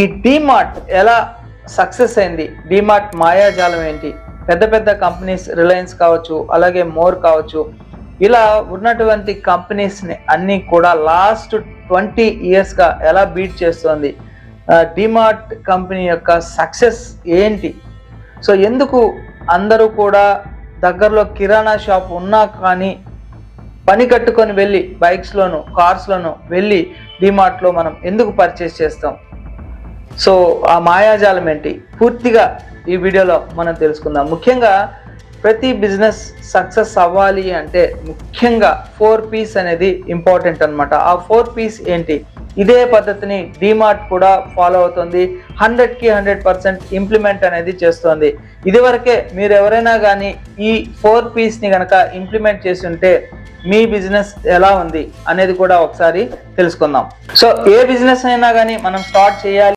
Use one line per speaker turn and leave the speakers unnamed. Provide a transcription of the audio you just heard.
ఈ డిమార్ట్ ఎలా సక్సెస్ అయింది? డిమార్ట్ మాయాజాలం ఏంటి? పెద్ద పెద్ద కంపెనీస్ రిలయన్స్ కావచ్చు అలాగే మోర్ కావచ్చు ఇలా ఉన్నటువంటి కంపెనీస్ని అన్నీ కూడా లాస్ట్ ట్వంటీ ఇయర్స్గా ఎలా బీట్ చేస్తోంది? డిమార్ట్ కంపెనీ యొక్క సక్సెస్ ఏంటి? సో ఎందుకు అందరూ కూడా దగ్గరలో కిరాణా షాప్ ఉన్నా కానీ పని కట్టుకొని వెళ్ళి బైక్స్లోను కార్స్లోను వెళ్ళి డిమార్ట్లో మనం ఎందుకు పర్చేస్ చేస్తాం? సో ఆ మాయాజాలం ఏంటి? పూర్తిగా ఈ వీడియోలో మనం తెలుసుకుందాం. ముఖ్యంగా ప్రతి బిజినెస్ సక్సెస్ అవ్వాలి అంటే ముఖ్యంగా ఫోర్ పీస్ అనేది ఇంపార్టెంట్ అన్నమాట. ఆ ఫోర్ పీస్ ఏంటి? ఇదే పద్ధతిని డిమార్ట్ కూడా ఫాలో అవుతుంది. హండ్రెడ్కి హండ్రెడ్ పర్సెంట్ ఇంప్లిమెంట్ అనేది చేస్తుంది. ఇదివరకే మీరు ఎవరైనా కానీ ఈ ఫోర్ పీస్ని కనుక ఇంప్లిమెంట్ చేసి ఉంటే మీ బిజినెస్ ఎలా ఉంది అనేది కూడా ఒకసారి తెలుసుకుందాం. సో ఏ బిజినెస్ అయినా కానీ మనం స్టార్ట్ చేయాలి